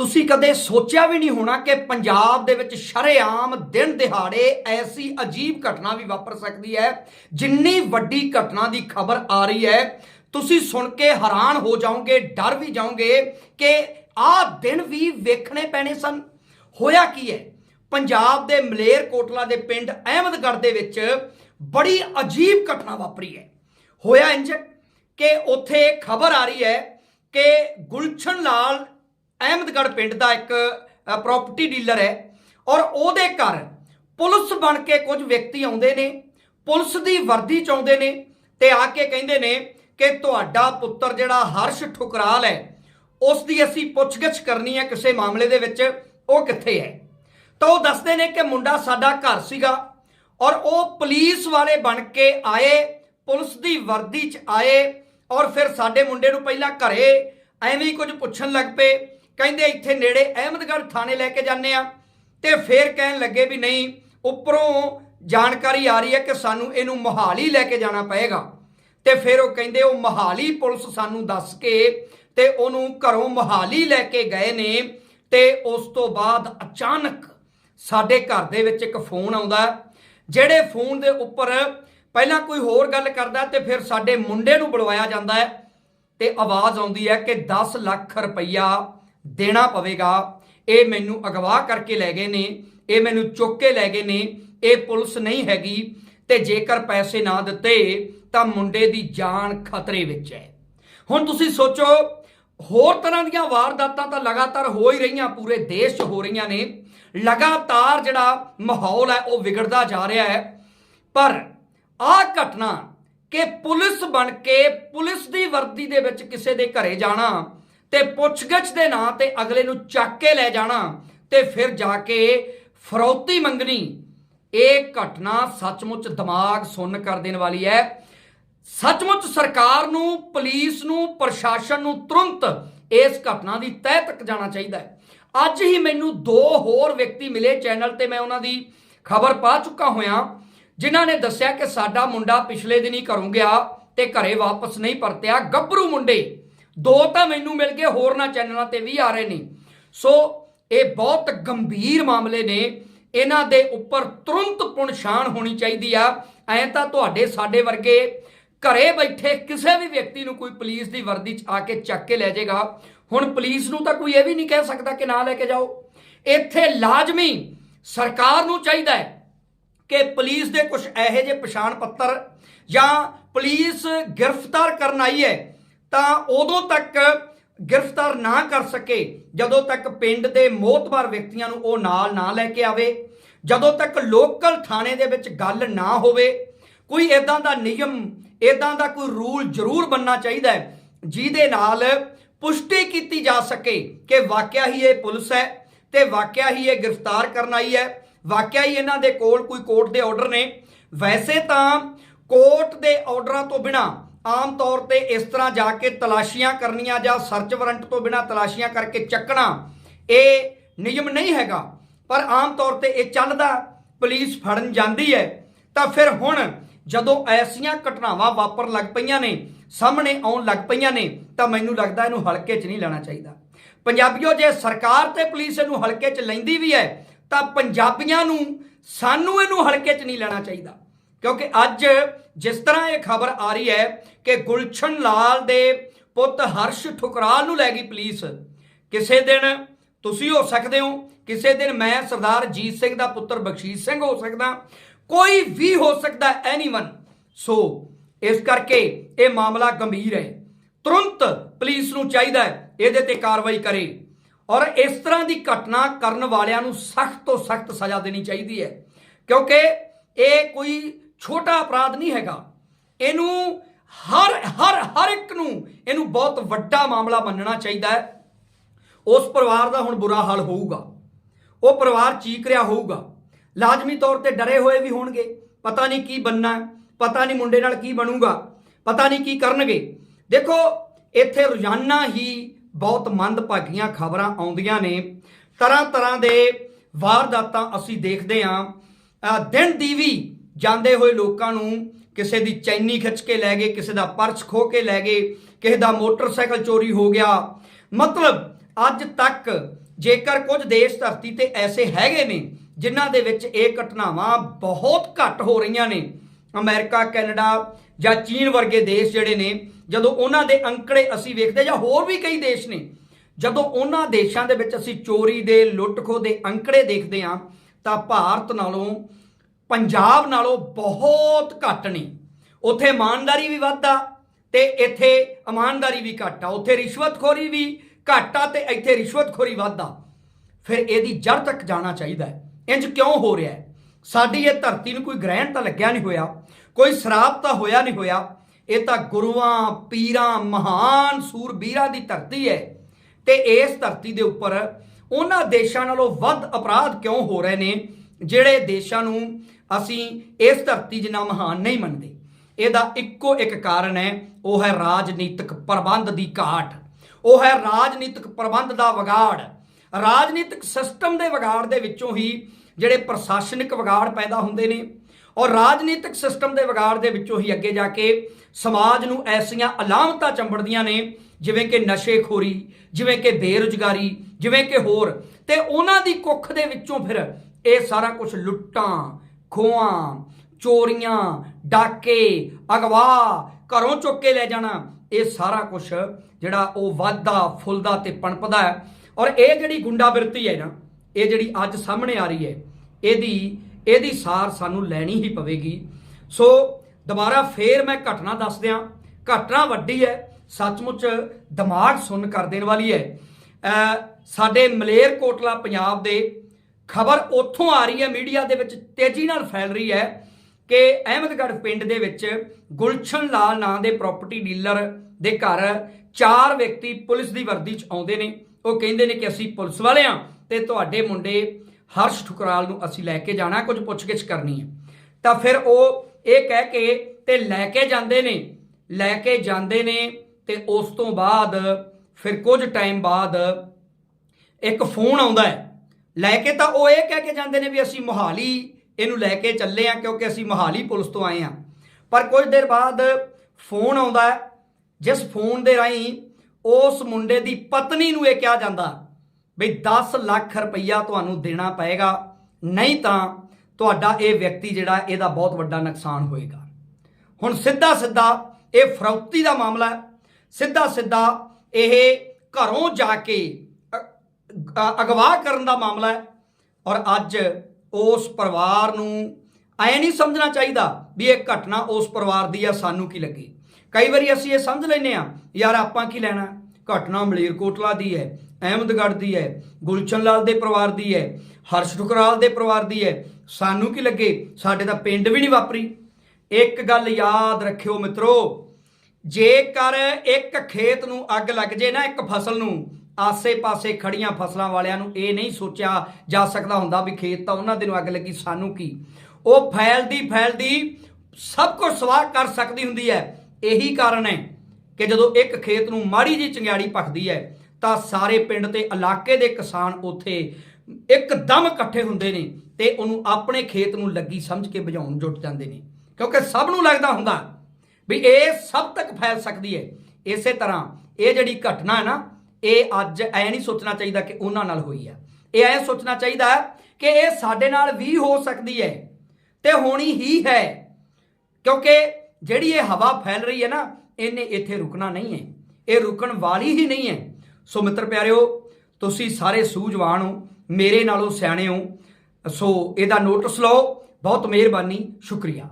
ਤੁਸੀਂ ਕਦੇ ਸੋਚਿਆ ਵੀ ਨਹੀਂ ਹੋਣਾ ਕਿ ਪੰਜਾਬ ਦੇ ਵਿੱਚ ਸ਼ਰੇਆਮ ਦਿਨ ਦਿਹਾੜੇ ਐਸੀ ਅਜੀਬ ਘਟਨਾ ਵੀ ਵਾਪਰ ਸਕਦੀ ਹੈ, ਜਿੰਨੀ ਵੱਡੀ ਘਟਨਾ ਦੀ ਖਬਰ ਆ ਰਹੀ ਹੈ। ਤੁਸੀਂ ਸੁਣ ਕੇ ਹੈਰਾਨ ਹੋ ਜਾਓਗੇ, ਡਰ ਵੀ ਜਾਓਗੇ ਕਿ ਆਹ ਦਿਨ ਵੀ ਵੇਖਣੇ ਪੈਣੇ ਸਨ। ਹੋਇਆ ਕੀ ਹੈ? ਪੰਜਾਬ ਦੇ ਮਲੇਰ ਕੋਟਲਾ ਦੇ ਪਿੰਡ ਅਹਿਮਦਗੜ੍ਹ ਦੇ ਵਿੱਚ ਬੜੀ ਅਜੀਬ ਘਟਨਾ ਵਾਪਰੀ ਹੈ। ਹੋਇਆ ਇੰਜ ਕਿ ਉੱਥੇ ਖਬਰ ਆ ਰਹੀ ਹੈ ਕਿ ਗੁਲਸ਼ਨ ਲਾਲ ਅਹਿਮਦਗੜ੍ਹ ਪਿੰਡ ਦਾ ਇੱਕ ਪ੍ਰਾਪਰਟੀ ਡੀਲਰ ਹੈ ਔਰ ਉਹਦੇ ਘਰ ਪੁਲਿਸ ਬਣ ਕੇ ਕੁਝ ਵਿਅਕਤੀ ਆਉਂਦੇ ਨੇ, ਪੁਲਿਸ ਦੀ ਵਰਦੀ ਚ ਆਉਂਦੇ ਨੇ ਤੇ ਆ ਕੇ ਕਹਿੰਦੇ ਨੇ ਕਿ ਤੁਹਾਡਾ ਪੁੱਤਰ ਜਿਹੜਾ ਹਰਸ਼ ਠੁਕਰਾਲ ਹੈ, ਉਸ ਦੀ ਅਸੀਂ ਪੁੱਛਗਿੱਛ ਕਰਨੀ ਹੈ ਕਿਸੇ ਮਾਮਲੇ ਦੇ ਵਿੱਚ, ਉਹ ਕਿੱਥੇ ਹੈ? ਤਾਂ ਉਹ ਦੱਸਦੇ ਨੇ ਕਿ ਮੁੰਡਾ ਸਾਡਾ ਘਰ ਸੀਗਾ ਔਰ ਉਹ ਪੁਲਿਸ ਵਾਲੇ ਬਣ ਕੇ ਆਏ, ਪੁਲਿਸ ਦੀ ਵਰਦੀ 'ਚ ਆਏ ਔਰ ਫਿਰ ਸਾਡੇ ਮੁੰਡੇ ਨੂੰ ਪਹਿਲਾਂ ਘਰੇ ਐਵੇਂ ਕੁਝ ਪੁੱਛਣ ਲੱਗ ਪਏ ਕਹਿੰਦੇ ਇੱਥੇ ਨੇੜੇ ਅਹਿਮਦਗੜ੍ਹ ਥਾਣੇ ਲੈ ਕੇ ਜਾਂਦੇ ਆ ਤੇ ਫਿਰ ਕਹਿਣ ਲੱਗੇ ਵੀ ਨਹੀਂ, ਉੱਪਰੋਂ ਜਾਣਕਾਰੀ ਆ ਰਹੀ ਹੈ ਕਿ ਸਾਨੂੰ ਇਹਨੂੰ ਮੋਹਾਲੀ ਲੈ ਕੇ ਜਾਣਾ ਪਏਗਾ। ਤੇ ਫਿਰ ਉਹ ਕਹਿੰਦੇ ਉਹ ਮੋਹਾਲੀ ਪੁਲਿਸ ਸਾਨੂੰ ਦੱਸ ਕੇ ਤੇ ਉਹਨੂੰ ਘਰੋਂ ਮੋਹਾਲੀ ਲੈ ਕੇ ਗਏ ਨੇ ਤੇ ਉਸ ਤੋਂ ਬਾਅਦ ਅਚਾਨਕ ਸਾਡੇ ਘਰ ਦੇ ਵਿੱਚ ਇੱਕ ਫੋਨ ਆਉਂਦਾ ਜਿਹੜੇ ਫੋਨ ਦੇ ਉੱਪਰ ਪਹਿਲਾਂ ਕੋਈ ਹੋਰ ਗੱਲ ਕਰਦਾ ਤੇ ਫਿਰ ਸਾਡੇ ਮੁੰਡੇ ਨੂੰ ਬੁਲਵਾਇਆ ਜਾਂਦਾ ਹੈ ਤੇ ਆਵਾਜ਼ ਆਉਂਦੀ ਹੈ ਕਿ 10 ਲੱਖ ਰੁਪਈਆ ਦੇਣਾ ਪਵੇਗਾ। ਇਹ ਮੈਨੂੰ ਅਗਵਾ ਕਰਕੇ ਲੈ ਗਏ ਨੇ, ਇਹ ਮੈਨੂੰ ਚੁੱਕ ਕੇ ਲੈ ਗਏ ਨੇ, ਇਹ ਪੁਲਿਸ ਨਹੀਂ ਹੈਗੀ ਤੇ ਜੇਕਰ ਪੈਸੇ ਨਾ ਦਿੱਤੇ ਤਾਂ ਮੁੰਡੇ ਦੀ ਜਾਨ ਖਤਰੇ ਵਿੱਚ ਹੈ। ਹੁਣ ਤੁਸੀਂ ਸੋਚੋ, ਹੋਰ ਤਰ੍ਹਾਂ ਦੀਆਂ ਵਾਰਦਾਤਾਂ ਤਾਂ ਲਗਾਤਾਰ ਹੋ ਹੀ ਰਹੀਆਂ, ਪੂਰੇ ਦੇਸ਼ 'ਚ ਹੋ ਰਹੀਆਂ ਨੇ। ਲਗਾਤਾਰ ਜਿਹੜਾ ਮਾਹੌਲ ਹੈ, ਉਹ ਵਿਗੜਦਾ ਜਾ ਰਿਹਾ ਹੈ। ਪਰ ਆਹ ਘਟਨਾ ਕਿ ਪੁਲਿਸ ਬਣ ਕੇ, ਪੁਲਿਸ ਦੀ ਵਰਦੀ ਦੇ ਵਿੱਚ ਕਿਸੇ ਦੇ ਘਰੇ ਜਾਣਾ ਤੇ ਪੁੱਛਗਿੱਛ ਦੇ ਨਾਂ ਤੇ ਅਗਲੇ ਨੂੰ ਚੱਕ ਕੇ ਲੈ ਜਾਣਾ ਤੇ ਫਿਰ ਜਾ ਕੇ ਫਰੌਤੀ ਮੰਗਣੀ। ਇਹ ਘਟਨਾ ਸੱਚਮੁੱਚ ਦਿਮਾਗ ਸੁੰਨ ਕਰ ਦੇਣ ਵਾਲੀ ਹੈ। ਸੱਚਮੁੱਚ ਸਰਕਾਰ ਨੂੰ, ਪੁਲਿਸ ਨੂੰ, ਪ੍ਰਸ਼ਾਸਨ ਨੂੰ ਤੁਰੰਤ ਇਸ ਘਟਨਾ ਦੀ ਤਹਿ ਤੱਕ ਜਾਣਾ ਚਾਹੀਦਾ ਹੈ। ਅੱਜ ਹੀ ਮੈਨੂੰ ਦੋ ਹੋਰ ਵਿਅਕਤੀ ਮਿਲੇ ਚੈਨਲ ਤੇ ਮੈਂ ਉਹਨਾਂ ਦੀ ਖਬਰ ਪਾ ਚੁੱਕਾ ਹੋਇਆ, ਜਿਨ੍ਹਾਂ ਨੇ ਦੱਸਿਆ ਕਿ ਸਾਡਾ ਮੁੰਡਾ ਪਿਛਲੇ ਦਿਨੀ ਘਰੋਂ ਗਿਆ ਤੇ ਘਰੇ ਵਾਪਸ ਨਹੀਂ ਪਰਤਿਆ। ਗੱਭਰੂ ਮੁੰਡੇ ਦੋ ਤਾਂ ਮੈਨੂੰ ਮਿਲ ਗਏ ਹੋਰਨਾਂ ਚੈਨਲਾਂ ਤੇ ਵੀ ਆ ਰਹੇ ਨੇ। ਸੋ ਇਹ ਬਹੁਤ ਗੰਭੀਰ ਮਾਮਲੇ ਨੇ। ਇਹਨਾਂ ਦੇ ਉੱਪਰ ਤੁਰੰਤ ਪੁਣਛਾਣ ਹੋਣੀ ਚਾਹੀਦੀ ਆ। ਐਂ ਤਾਂ ਤੁਹਾਡੇ ਸਾਡੇ ਵਰਗੇ ਘਰੇ ਬੈਠੇ ਕਿਸੇ ਵੀ ਵਿਅਕਤੀ ਨੂੰ ਕੋਈ ਪੁਲਿਸ ਦੀ ਵਰਦੀ 'ਚ ਆ ਕੇ ਚੱਕ ਕੇ ਲੈ ਜਾਏਗਾ। ਹੁਣ ਪੁਲਿਸ ਨੂੰ ਤਾਂ ਕੋਈ ਇਹ ਵੀ ਨਹੀਂ ਕਹਿ ਸਕਦਾ ਕਿ ਨਾ ਲੈ ਕੇ ਜਾਓ। ਇੱਥੇ ਲਾਜ਼ਮੀ ਸਰਕਾਰ ਨੂੰ ਚਾਹੀਦਾ ਹੈ ਕਿ ਪੁਲਿਸ ਦੇ ਕੁਝ ਇਹੋ ਜਿਹੇ ਪਛਾਣ ਪੱਤਰ ਜਾਂ ਪੁਲਿਸ ਗ੍ਰਿਫਤਾਰ ਕਰਨ ਆਈ ਹੈ ਤਾਂ ਉਦੋਂ ਤੱਕ ਗ੍ਰਿਫਤਾਰ ਨਾ ਕਰ ਸਕੇ, ਜਦੋਂ ਤੱਕ ਪਿੰਡ ਦੇ ਮੋਤਬਰ ਵਿਅਕਤੀਆਂ ਨੂੰ ਉਹ ਨਾਲ ਨਾ ਲੈ ਕੇ ਆਵੇ। ਜਦੋਂ ਤੱਕ ਲੋਕਲ ਥਾਣੇ ਦੇ ਵਿੱਚ ਗੱਲ ਨਾ ਹੋਵੇ, ਕੋਈ ਇਦਾਂ ਦਾ ਨਿਯਮ ਇਦਾਂ ਦਾ ਕੋਈ ਰੂਲ ਜ਼ਰੂਰ ਬੰਨਣਾ ਚਾਹੀਦਾ ਹੈ, ਜਿਹਦੇ ਨਾਲ ਪੁਸ਼ਟੀ ਕੀਤੀ ਜਾ ਸਕੇ ਕਿ ਵਾਕਿਆ ਹੀ ਇਹ ਪੁਲਿਸ ਹੈ ਤੇ ਵਾਕਿਆ ਹੀ ਇਹ ਗ੍ਰਿਫਤਾਰ ਕਰਨ ਆਈ ਹੈ। ਵਾਕਿਆ ਹੀ ਇਹਨਾਂ ਦੇ ਕੋਲ ਕੋਈ ਕੋਰਟ ਦੇ ਆਰਡਰ ਨੇ। ਵੈਸੇ ਤਾਂ ਕੋਰਟ ਦੇ ਆਰਡਰਾਂ ਤੋਂ ਬਿਨਾ ਆਮ ਤੌਰ ਤੇ ਇਸ ਤਰ੍ਹਾਂ ਜਾ ਕੇ ਤਲਾਸ਼ੀਆਂ ਕਰਨੀਆਂ ਜਾਂ ਸਰਚ ਵਾਰੰਟ ਤੋਂ ਬਿਨਾ ਤਲਾਸ਼ੀਆਂ ਕਰਕੇ ਚੱਕਣਾ, ਇਹ ਨਿਯਮ ਨਹੀਂ ਹੈਗਾ। ਪਰ ਆਮ ਤੌਰ ਤੇ ਇਹ ਚੱਲਦਾ, ਪੁਲਿਸ ਫੜਨ ਜਾਂਦੀ ਹੈ। ਤਾਂ ਫਿਰ ਹੁਣ ਜਦੋਂ ਐਸੀਆਂ ਘਟਨਾਵਾਂ ਵਾਪਰ ਲੱਗ ਪਈਆਂ ਨੇ, ਸਾਹਮਣੇ ਆਉਣ ਲੱਗ ਪਈਆਂ ਨੇ, ਤਾਂ ਮੈਨੂੰ ਲੱਗਦਾ ਇਹਨੂੰ ਹਲਕੇ 'ਚ ਨਹੀਂ ਲੈਣਾ ਚਾਹੀਦਾ। ਪੰਜਾਬੀਓ, ਜੇ ਸਰਕਾਰ ਤੇ ਪੁਲਿਸ ਇਹਨੂੰ ਹਲਕੇ 'ਚ ਲੈਂਦੀ ਵੀ ਹੈ, ਤਾਂ ਪੰਜਾਬੀਆਂ ਨੂੰ, ਸਾਨੂੰ ਇਹਨੂੰ ਹਲਕੇ 'ਚ ਨਹੀਂ ਲੈਣਾ ਚਾਹੀਦਾ। ਕਿਉਂਕਿ ਅੱਜ ਜਿਸ ਤਰ੍ਹਾਂ ਇਹ ਖਬਰ ਆ ਰਹੀ ਹੈ ਕਿ ਗੁਲਸ਼ਨ ਲਾਲ ਦੇ ਪੁੱਤ ਹਰਸ਼ ਠੁਕਰਾਲ ਨੂੰ ਲੈ ਗਈ ਪੁਲਿਸ, ਕਿਸੇ ਦਿਨ ਤੁਸੀਂ ਹੋ ਸਕਦੇ ਹੋ, ਕਿਸੇ ਦਿਨ ਮੈਂ ਸਰਦਾਰ ਜੀਤ ਸਿੰਘ ਦਾ ਪੁੱਤਰ ਬਖਸ਼ੀਸ਼ ਸਿੰਘ ਹੋ ਸਕਦਾ, ਕੋਈ ਵੀ ਹੋ ਸਕਦਾ ਐਨੀਵਨ ਸੋ ਇਸ ਕਰਕੇ ਇਹ ਮਾਮਲਾ ਗੰਭੀਰ ਹੈ। ਤੁਰੰਤ ਪੁਲਿਸ ਨੂੰ ਚਾਹੀਦਾ ਹੈ ਇਹਦੇ ਤੇ ਕਾਰਵਾਈ ਕਰੇ ਔਰ ਇਸ ਤਰ੍ਹਾਂ ਦੀ ਘਟਨਾ ਕਰਨ ਵਾਲਿਆਂ ਨੂੰ ਸਖਤ ਤੋਂ ਸਖਤ ਸਜ਼ਾ ਦੇਣੀ ਚਾਹੀਦੀ ਹੈ। ਕਿਉਂਕਿ ਇਹ ਕੋਈ ਛੋਟਾ ਅਪਰਾਧ ਨਹੀਂ ਹੈਗਾ। ਇਹਨੂੰ ਹਰ ਹਰ ਹਰ ਇੱਕ ਨੂੰ ਇਹਨੂੰ ਬਹੁਤ ਵੱਡਾ ਮਾਮਲਾ ਮੰਨਣਾ ਚਾਹੀਦਾ ਹੈ। ਉਸ ਪਰਿਵਾਰ ਦਾ ਹੁਣ ਬੁਰਾ ਹਾਲ ਹੋਊਗਾ। ਉਹ ਪਰਿਵਾਰ ਚੀਕ ਰਿਹਾ ਹੋਊਗਾ। ਲਾਜ਼ਮੀ ਤੌਰ ਤੇ ਡਰੇ ਹੋਏ ਵੀ ਹੋਣਗੇ। ਪਤਾ ਨਹੀਂ ਕੀ ਬੰਨਾ ਪਤਾ ਨਹੀਂ ਮੁੰਡੇ ਨਾਲ ਕੀ ਬਣੂਗਾ। ਪਤਾ ਨਹੀਂ ਕੀ ਕਰਨਗੇ। ਦੇਖੋ, ਇੱਥੇ ਰੋਜ਼ਾਨਾ ਹੀ ਬਹੁਤ ਮੰਦਭਾਗੀਆਂ ਖਬਰਾਂ ਆਉਂਦੀਆਂ ਨੇ। ਤਰ੍ਹਾਂ ਤਰ੍ਹਾਂ ਦੇ ਵਾਰਦਾਤਾਂ ਅਸੀਂ ਦੇਖਦੇ ਹਾਂ। ਦਿਨ ਦੀ ਵੀ ਜਾਂਦੇ ਹੋਏ ਲੋਕਾਂ ਨੂੰ ਕਿਸੇ ਦੀ ਚੈਨੀ ਖਿੱਚ ਕੇ ਲੈ ਗਏ, ਕਿਸੇ ਦਾ ਪਰਸ ਖੋ ਕੇ ਲੈ ਗਏ, ਕਿਸੇ ਦਾ ਮੋਟਰਸਾਈਕਲ ਚੋਰੀ ਹੋ ਗਿਆ। ਮਤਲਬ ਅੱਜ ਤੱਕ ਜੇਕਰ ਕੁਝ ਦੇਸ਼ ਧਰਤੀ ਤੇ ਐਸੇ ਹੈਗੇ ਨੇ, ਜਿਨ੍ਹਾਂ ਦੇ ਵਿੱਚ ਇਹ ਘਟਨਾਵਾਂ ਬਹੁਤ ਘੱਟ ਹੋ ਰਹੀਆਂ ਨੇ, ਅਮਰੀਕਾ, ਕੈਨੇਡਾ ਜਾਂ ਚੀਨ ਵਰਗੇ ਦੇਸ਼ ਜਿਹੜੇ ਨੇ, ਜਦੋਂ ਉਹਨਾਂ ਦੇ ਅੰਕੜੇ ਅਸੀਂ ਵੇਖਦੇ ਜਾਂ ਹੋਰ ਵੀ ਕਈ ਦੇਸ਼ ਨੇ, ਜਦੋਂ ਉਹਨਾਂ ਦੇਸ਼ਾਂ ਦੇ ਵਿੱਚ ਅਸੀਂ ਚੋਰੀ ਦੇ ਲੁੱਟ-ਖੋ ਦੇ ਅੰਕੜੇ ਦੇਖਦੇ ਹਾਂ, ਤਾਂ ਭਾਰਤ ਨਾਲੋਂ ਪੰਜਾਬ ਨਾਲੋਂ ਬਹੁਤ ਘੱਟ ਨੇ। ਉੱਥੇ ਇਮਾਨਦਾਰੀ ਵੀ ਵੱਧ ਆ ਤੇ ਇੱਥੇ ਇਮਾਨਦਾਰੀ ਵੀ ਘੱਟ ਆ। ਉੱਥੇ ਰਿਸ਼ਵਤਖੋਰੀ ਵੀ ਘੱਟ ਆ ਤੇ ਇੱਥੇ ਰਿਸ਼ਵਤਖੋਰੀ ਵੱਧ ਆ। ਫਿਰ ਇਹਦੀ ਜੜ ਤੱਕ ਜਾਣਾ ਚਾਹੀਦਾ ਹੈ। ਇੰਜ ਕਿਉਂ ਹੋ ਰਿਹਾ ਹੈ? ਸਾਡੀ ਇਹ ਧਰਤੀ ਨੂੰ ਕੋਈ ਗ੍ਰਹਿਣ ਤਾਂ ਲੱਗਿਆ ਨਹੀਂ ਹੋਇਆ, ਕੋਈ ਸ਼ਰਾਪ ਤਾਂ ਹੋਇਆ ਨਹੀਂ ਹੋਇਆ। ਇਹ ਤਾਂ ਗੁਰੂਆਂ, ਪੀਰਾਂ, ਮਹਾਨ ਸੂਰਬੀਰਾਂ ਦੀ ਧਰਤੀ ਹੈ ਤੇ ਇਸ ਧਰਤੀ ਦੇ ਉੱਪਰ ਉਹਨਾਂ ਦੇਸ਼ਾਂ ਨਾਲੋਂ ਵੱਧ ਅਪਰਾਧ ਕਿਉਂ ਹੋ ਰਹੇ ਨੇ, ਜਿਹੜੇ ਦੇਸ਼ਾਂ ਨੂੰ ਅਸੀਂ ਇਸ ਧਰਤੀ ਜਿੰਨਾ ਮਹਾਨ ਨਹੀਂ ਮੰਨਦੇ। ਇਹਦਾ ਇੱਕੋ ਇੱਕ ਕਾਰਨ ਹੈ, ਉਹ ਹੈ ਰਾਜਨੀਤਿਕ ਪ੍ਰਬੰਧ ਦੀ ਘਾਟ। ਉਹ ਹੈ ਰਾਜਨੀਤਿਕ ਪ੍ਰਬੰਧ ਦਾ ਵਿਗਾੜ। ਰਾਜਨੀਤਿਕ ਸਿਸਟਮ ਦੇ ਵਿਗਾੜ ਦੇ ਵਿੱਚੋਂ ਹੀ ਜਿਹੜੇ ਪ੍ਰਸ਼ਾਸਨਿਕ ਵਿਗਾੜ ਪੈਦਾ ਹੁੰਦੇ ਨੇ ਔਰ ਰਾਜਨੀਤਿਕ ਸਿਸਟਮ ਦੇ ਵਿਗਾੜ ਦੇ ਵਿੱਚੋਂ ਹੀ ਅੱਗੇ ਜਾ ਕੇ ਸਮਾਜ ਨੂੰ ਐਸੀਆਂ ਅਲਾਮਤਾਂ ਚੰਬੜਦੀਆਂ ਨੇ, ਜਿਵੇਂ ਕਿ ਨਸ਼ੇਖੋਰੀ, ਜਿਵੇਂ ਕਿ ਬੇਰੁਜ਼ਗਾਰੀ, ਜਿਵੇਂ ਕਿ ਹੋਰ। ਤੇ ਉਹਨਾਂ ਦੀ ਕੁੱਖ ਦੇ ਵਿੱਚੋਂ ਫਿਰ ਇਹ ਸਾਰਾ ਕੁਝ ਲੁੱਟਾਂ ਖੋਹਾਂ, ਚੋਰੀਆਂ, ਡਾਕੇ, ਅਗਵਾ, ਘਰੋਂ ਚੁੱਕ ਕੇ ਲੈ ਜਾਣਾ। ਇਹ ਸਾਰਾ ਕੁਝ ਜਿਹੜਾ ਉਹ ਵਾਧਾ, ਫੁੱਲਦਾ ਤੇ ਪਣਪਦਾ ਹੈ। ਔਰ ਇਹ ਜਿਹੜੀ ਗੁੰਡਾਬਿਰਤੀ ਹੈ ਨਾ, ਇਹ ਜਿਹੜੀ ਅੱਜ ਸਾਹਮਣੇ ਆ ਰਹੀ ਹੈ, ਇਹਦੀ ਇਹਦੀ ਸਾਰ ਸਾਨੂੰ ਲੈਣੀ ਹੀ ਪਵੇਗੀ। ਸੋ ਦੁਬਾਰਾ ਫੇਰ ਮੈਂ ਘਟਨਾ ਦੱਸ ਦਿਆਂ। ਘਟਨਾ ਵੱਡੀ ਹੈ, ਸੱਚਮੁੱਚ ਦਿਮਾਗ ਸੁੰਨ ਕਰ ਦੇਣ ਵਾਲੀ ਹੈ। ਸਾਡੇ ਮਲੇਰ ਕੋਟਲਾ ਪੰਜਾਬ ਦੇ ਖਬਰ ਉੱਥੋਂ ਆ ਰਹੀ ਹੈ, ਮੀਡੀਆ ਦੇ ਵਿੱਚ ਤੇਜ਼ੀ ਨਾਲ ਫੈਲ ਰਹੀ ਹੈ ਕਿ ਅਹਿਮਦਗੜ੍ਹ ਪਿੰਡ ਦੇ ਵਿੱਚ ਗੁਲਸ਼ਨ ਲਾਲ ਨਾਂ ਦੇ ਪ੍ਰਾਪਰਟੀ ਡੀਲਰ ਦੇ ਘਰ ਚਾਰ ਵਿਅਕਤੀ ਪੁਲਿਸ ਦੀ ਵਰਦੀ 'ਚ ਆਉਂਦੇ ਨੇ। ਉਹ ਕਹਿੰਦੇ ਨੇ ਕਿ ਅਸੀਂ ਪੁਲਿਸ ਵਾਲੇ ਆ ਤੇ ਤੁਹਾਡੇ ਮੁੰਡੇ ਹਰਸ਼ ਠੁਕਰਾਲ ਨੂੰ ਅਸੀਂ ਲੈ ਕੇ ਜਾਣਾ, ਕੁਝ ਪੁੱਛਗਿੱਛ ਕਰਨੀ ਹੈ। ਤਾਂ ਫਿਰ ਉਹ ਇਹ ਕਹਿ ਕੇ ਤੇ ਲੈ ਕੇ ਜਾਂਦੇ ਨੇ, ਲੈ ਕੇ ਜਾਂਦੇ ਨੇ ਤੇ ਉਸ ਤੋਂ ਬਾਅਦ ਫਿਰ ਕੁਝ ਟਾਈਮ ਬਾਅਦ ਇੱਕ ਫੋਨ ਆਉਂਦਾ ਹੈ। ਲੈ ਕੇ ਤਾਂ ਉਹ ਇਹ ਕਹਿ ਕੇ ਜਾਂਦੇ ਨੇ ਵੀ ਅਸੀਂ ਮੋਹਾਲੀ ਇਹਨੂੰ ਲੈ ਕੇ ਚੱਲੇ ਆ ਕਿਉਂਕਿ ਅਸੀਂ ਮੋਹਾਲੀ ਪੁਲਿਸ ਤੋਂ ਆਏ ਆ ਪਰ ਕੁਝ ਦੇਰ ਬਾਅਦ ਫੋਨ ਆਉਂਦਾ ਜਿਸ ਫੋਨ ਦੇ ਰਾਹੀਂ ਉਸ ਮੁੰਡੇ ਦੀ ਪਤਨੀ ਨੂੰ ਇਹ ਕਿਹਾ ਜਾਂਦਾ ਵੀ 10 ਲੱਖ ਰੁਪਈਆ ਤੁਹਾਨੂੰ ਦੇਣਾ ਪਏਗਾ, ਨਹੀਂ ਤਾਂ ਤੁਹਾਡਾ ਇਹ ਵਿਅਕਤੀ ਜਿਹੜਾ ਇਹਦਾ ਬਹੁਤ ਵੱਡਾ ਨੁਕਸਾਨ ਹੋਏਗਾ। ਹੁਣ ਸਿੱਧਾ ਸਿੱਧਾ ਇਹ ਫਰੌਤੀ ਦਾ ਮਾਮਲਾ ਹੈ। ਸਿੱਧਾ ਸਿੱਧਾ ਇਹ ਘਰੋਂ ਜਾ ਕੇ ਅ- ਅਗਵਾ ਕਰਨ ਦਾ ਮਾਮਲਾ ਹੈ ਔਰ ਅੱਜ ਉਸ ਪਰਿਵਾਰ ਨੂੰ ਐ ਨਹੀਂ ਸਮਝਣਾ ਚਾਹੀਦਾ ਵੀ ਇਹ ਘਟਨਾ ਉਸ ਪਰਿਵਾਰ ਦੀ ਆ, ਸਾਨੂੰ ਕੀ ਲੱਗੀ। ਕਈ ਵਾਰੀ ਅਸੀਂ ਇਹ ਸਮਝ ਲੈਨੇ ਆ ਯਾਰ ਆਪਾਂ ਕੀ ਲੈਣਾ? ਘਟਨਾ ਮਲੇਰਕੋਟਲਾ ਦੀ ਹੈ, ਅਹਿਮਦਗੜ੍ਹ ਦੀ ਹੈ, ਗੁਲਸ਼ਨ ਲਾਲ ਦੇ ਪਰਿਵਾਰ ਦੀ ਹੈ, ਹਰਸ਼ ਠੁਕਰਾਲ ਦੇ ਪਰਿਵਾਰ ਦੀ ਹੈ। ਸਾਨੂੰ ਕੀ ਲੱਗੇ? ਸਾਡੇ ਤਾਂ ਪਿੰਡ ਵੀ ਨਹੀਂ ਵਾਪਰੀ। ਇੱਕ ਗੱਲ ਯਾਦ ਰੱਖਿਓ ਮਿੱਤਰੋ, ਜੇਕਰ ਇੱਕ ਖੇਤ ਨੂੰ ਅੱਗ ਲੱਗ ਜੇ ਨਾ, ਇੱਕ ਫਸਲ ਨੂੰ ਆਸੇ-ਪਾਸੇ ਖੜੀਆਂ ਫਸਲਾਂ ਵਾਲਿਆਂ ਨੂੰ ਇਹ ਨਹੀਂ ਸੋਚਿਆ ਜਾ ਸਕਦਾ ਹੁੰਦਾ ਵੀ ਖੇਤ ਤਾਂ ਉਹਨਾਂ ਦੇ ਨੂੰ ਅੱਗ ਲੱਗੀ, ਸਾਨੂੰ ਕੀ? ਉਹ ਫੈਲਦੀ ਫੈਲਦੀ ਸਭ ਕੁਝ ਸਵਾਹ ਕਰ ਸਕਦੀ ਹੁੰਦੀ ਹੈ। ਇਹੀ ਕਾਰਨ ਹੈ ਕਿ ਜਦੋਂ ਇੱਕ ਖੇਤ ਨੂੰ ਮਾੜੀ ਜੀ ਚੰਗਿਆੜੀ ਪੱਕਦੀ ਹੈ, ਤਾਂ ਸਾਰੇ ਪਿੰਡ ਤੇ ਇਲਾਕੇ ਦੇ ਕਿਸਾਨ ਉੱਥੇ ਇੱਕਦਮ ਇਕੱਠੇ ਹੁੰਦੇ ਨੇ ਤੇ ਉਹਨੂੰ ਆਪਣੇ ਖੇਤ ਨੂੰ ਲੱਗੀ ਸਮਝ ਕੇ ਬੁਝਾਉਣ ਜੁਟ ਜਾਂਦੇ ਨੇ। ਕਿਉਂਕਿ ਸਭ ਨੂੰ ਲੱਗਦਾ ਹੁੰਦਾ ਵੀ ਇਹ ਸਭ ਤੱਕ ਫੈਲ ਸਕਦੀ ਹੈ। ਇਸੇ ਤਰ੍ਹਾਂ ਇਹ ਜਿਹੜੀ ਘਟਨਾ ਹੈ ਨਾ ਇਹ ਅੱਜ ਐ ਨਹੀਂ ਸੋਚਣਾ ਚਾਹੀਦਾ ਕਿ ਉਹਨਾਂ ਨਾਲ ਹੋਈ ਆ। ਇਹ ਐ ਸੋਚਣਾ ਚਾਹੀਦਾ ਕਿ ਇਹ ਸਾਡੇ ਨਾਲ ਵੀ ਹੋ ਸਕਦੀ ਹੈ ਤੇ ਹੋਣੀ ਹੀ ਹੈ। ਕਿਉਂਕਿ ਜਿਹੜੀ ਇਹ ਹਵਾ ਫੈਲ ਰਹੀ ਹੈ ਨਾ, ਇਹਨੇ ਇੱਥੇ ਰੁਕਣਾ ਨਹੀਂ ਹੈ ਇਹ ਰੁਕਣ ਵਾਲੀ ਹੀ ਨਹੀਂ ਹੈ ਸੋ ਮਿੱਤਰ ਪਿਆਰਿਓ, ਤੁਸੀਂ ਸਾਰੇ ਸੂਝਵਾਨ ਹੋ, ਮੇਰੇ ਨਾਲੋਂ ਸਿਆਣੇ ਹੋ। ਸੋ ਇਹਦਾ ਨੋਟਿਸ ਲਓ। ਬਹੁਤ ਮਿਹਰਬਾਨੀ। ਸ਼ੁਕਰੀਆ।